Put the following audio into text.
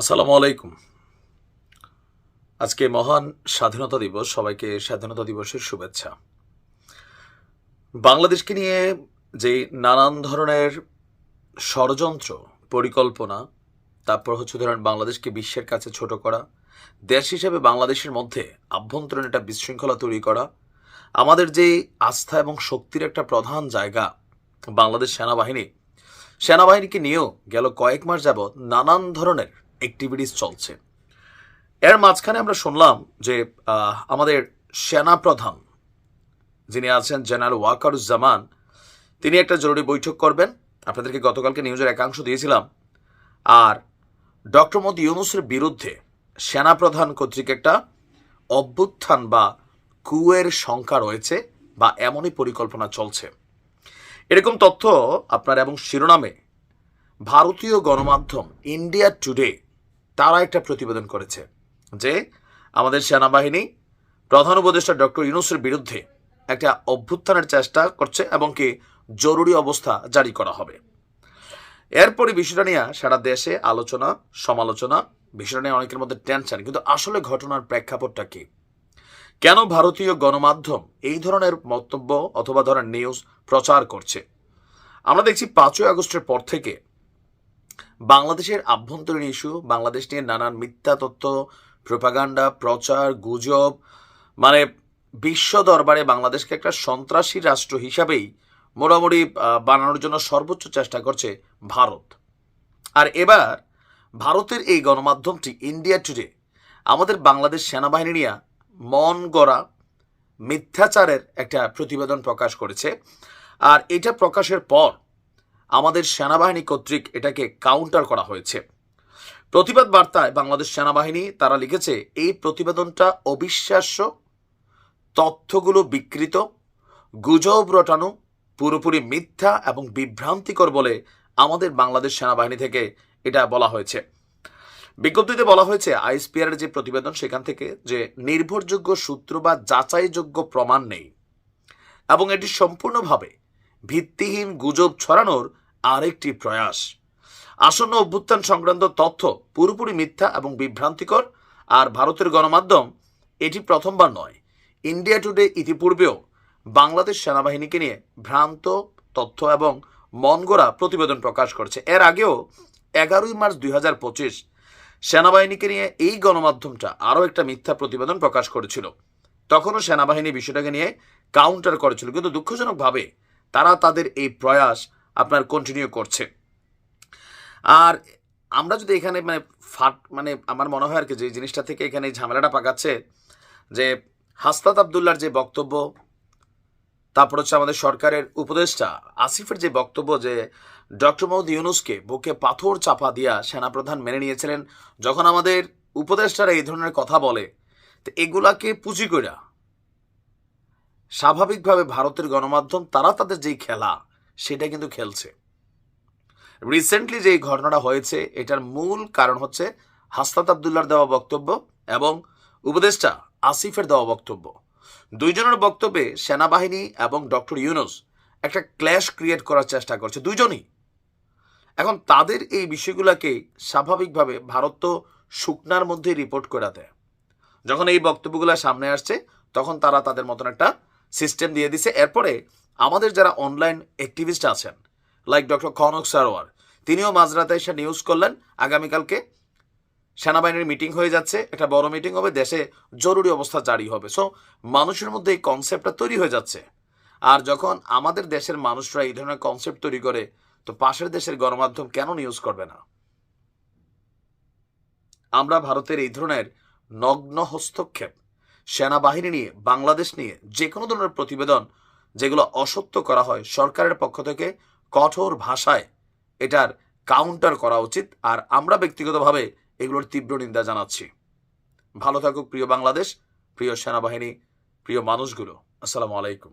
আসসালামু আলাইকুম। আজকে মহান স্বাধীনতা দিবস, সবাইকে স্বাধীনতা দিবসের শুভেচ্ছা। বাংলাদেশকে নিয়ে যে নানান ধরনের ষড়যন্ত্র, পরিকল্পনা, তারপর হচ্ছে ধরেন বাংলাদেশকে বিশ্বের কাছে ছোট করা, দেশ হিসেবে বাংলাদেশের মধ্যে আভ্যন্তরীণ একটা বিশৃঙ্খলা তৈরি করা, আমাদের যে আস্থা এবং শক্তির একটা প্রধান জায়গা বাংলাদেশ সেনাবাহিনী, সেনাবাহিনীকে নিয়েও গেল কয়েক মাস যাবৎ নানান ধরনের অ্যাক্টিভিটিস চলছে। এর মাঝখানে আমরা শুনলাম যে আমাদের সেনা প্রধান যিনি আছেন, জেনারেল ওয়াকারুজ্জামান তিনি একটা জরুরি বৈঠক করবেন। আপনাদেরকে গতকালকে নিউজের একাংশ দিয়েছিলাম। আর ডক্টর মোদী ইউনুসের বিরুদ্ধে সেনাপ্রধান কর্তৃক একটা অভ্যুত্থান বা কুয়ের সংখ্যা রয়েছে বা এমনই পরিকল্পনা চলছে। এরকম তথ্য আপনার এবং শিরোনামে ভারতীয় গণমাধ্যম ইন্ডিয়া টুডে তারা একটা প্রতিবেদন করেছে যে আমাদের সেনাবাহিনী প্রধান উপদেষ্টা ডক্টর ইউনুসের বিরুদ্ধে একটা অভ্যুত্থানের চেষ্টা করছে এবং কি জরুরি অবস্থা জারি করা হবে। এরপরে বিষয়টা নিয়ে সারা দেশে আলোচনা, সমালোচনা, বিষয়টা নিয়ে অনেকের মধ্যে টেনশন কিন্তু আসলে ঘটনার প্রেক্ষাপটটা কি? কেন ভারতীয় গণমাধ্যম এই ধরনের মন্তব্য অথবা ধরনের নিউজ প্রচার করছে? আমরা দেখছি পাঁচই আগস্টের পর থেকে বাংলাদেশের আভ্যন্তরীণ ইস্যু, বাংলাদেশ নিয়ে নানান মিথ্যা তথ্য, প্রোপাগান্ডা, প্রচার, গুজব মানে বিশ্ব দরবারে বাংলাদেশকে একটা সন্ত্রাসী রাষ্ট্র হিসাবেই মোটামুটি বানানোর জন্য সর্বোচ্চ চেষ্টা করছে ভারত। আর এবার ভারতের এই গণমাধ্যমটি, ইন্ডিয়া টুডে, আমাদের বাংলাদেশ সেনাবাহিনী নিয়ে মন গড়া মিথ্যাচারের একটা প্রতিবেদন প্রকাশ করেছে। আর এটা প্রকাশের পর আমাদের সেনাবাহিনী কর্তৃক এটাকে কাউন্টার করা হয়েছে। প্রতিবাদ বার্তায় বাংলাদেশ সেনাবাহিনী, তারা লিখেছে, এই প্রতিবেদনটা অবিশ্বাস্য, তথ্যগুলো বিকৃত, গুজব রটানো, পুরোপুরি মিথ্যা এবং বিভ্রান্তিকর বলে আমাদের বাংলাদেশ সেনাবাহিনী থেকে এটা বলা হয়েছে। বিজ্ঞপ্তিতে বলা হয়েছে আইএসপিআর যে প্রতিবেদন, সেখান থেকে যে নির্ভরযোগ্য সূত্র বা যাচাইযোগ্য প্রমাণ নেই, এবং এটি সম্পূর্ণভাবে ভিত্তিহীন গুজব ছড়ানোর আরেকটি প্রয়াস। আসন্ন অভ্যুত্থান সংক্রান্ত তথ্য পুরোপুরি মিথ্যা এবং বিভ্রান্তিকর, আর ভারতের গণমাধ্যম এটি প্রথমবার নয়। ইন্ডিয়া টুডে ইতিপূর্বেও বাংলাদেশ সেনাবাহিনীকে নিয়ে ভ্রান্ত তথ্য এবং মনগড়া প্রতিবেদন প্রকাশ করেছে। এর আগেও এগারোই মার্চ দুই সেনাবাহিনীকে নিয়ে এই গণমাধ্যমটা আরও একটা মিথ্যা প্রতিবেদন প্রকাশ করেছিল। তখনও সেনাবাহিনী বিষয়টাকে নিয়ে কাউন্টার করেছিল, কিন্তু দুঃখজনকভাবে তারা তাদের এই প্রয়াস আপনার কন্টিনিউ করছে। আর আমরা যদি এখানে মানে ফাট মানে আমার মনে হয় আর কি যে জিনিসটা থেকে এখানে এই ঝামেলাটা পাকাচ্ছে যে হাস্তাত আবদুল্লার যে বক্তব্য, তারপর হচ্ছে আমাদের সরকারের উপদেষ্টা আসিফের যে বক্তব্য যে ডক্টর মোহাম্মদ ইউনুসকে বুকে পাথর চাপা দিয়া সেনাপ্রধান মেনে নিয়েছিলেন, যখন আমাদের উপদেষ্টারা এই ধরনের কথা বলে, তো এগুলাকে পুঁজি কইরা স্বাভাবিকভাবে ভারতের গণমাধ্যম, তারা তাদের যেই খেলা, সেটা কিন্তু খেলছে। রিসেন্টলি যে ঘটনাটা হয়েছে, এটার মূল কারণ হচ্ছে হাস্তাত আবদুল্লার দেওয়া বক্তব্য এবং উপদেষ্টা আসিফের দেওয়া বক্তব্য। দুইজনের বক্তব্যে সেনাবাহিনী এবং ডক্টর ইউনুস একটা ক্ল্যাশ ক্রিয়েট করার চেষ্টা করছে, দুইজনই। এখন তাদের এই বিষয়গুলোকে স্বাভাবিকভাবে ভারত তো শুকনার মধ্যে রিপোর্ট করে দেয়। যখন এই বক্তব্যগুলো সামনে আসছে, তখন তারা তাদের মতন একটা সিস্টেম দিয়ে দিছে। এরপরে আমাদের যারা অনলাইন অ্যাক্টিভিস্ট আছেন লাইক ডক্টর কনক সারোয়ার, তিনিও মাঝরাতে এসে নিউজ করলেন, আগামীকালকে সেনাবাহিনীর মিটিং হয়ে যাচ্ছে, একটা বড় মিটিং হবে, দেশে জরুরি অবস্থা জারি হবে। সো মানুষের মধ্যে এই কনসেপ্টটা তৈরি হয়ে যাচ্ছে। আর যখন আমাদের দেশের মানুষরা এই ধরনের কনসেপ্ট তৈরি করে, তো পাশের দেশের গণমাধ্যম কেন নিউজ করবে না? আমরা ভারতের এই ধরনের নগ্ন হস্তক্ষেপ সেনাবাহিনী নিয়ে, বাংলাদেশ নিয়ে যে কোনো ধরনের প্রতিবেদন যেগুলো অসত্য করা হয় সরকারের পক্ষ থেকে কঠোর ভাষায় এটার কাউন্টার করা উচিত। আর আমরা ব্যক্তিগতভাবে এগুলোর তীব্র নিন্দা জানাচ্ছি। ভালো থাকুক প্রিয় বাংলাদেশ, প্রিয় সেনাবাহিনী, প্রিয় মানুষগুলো। আসসালামু আলাইকুম।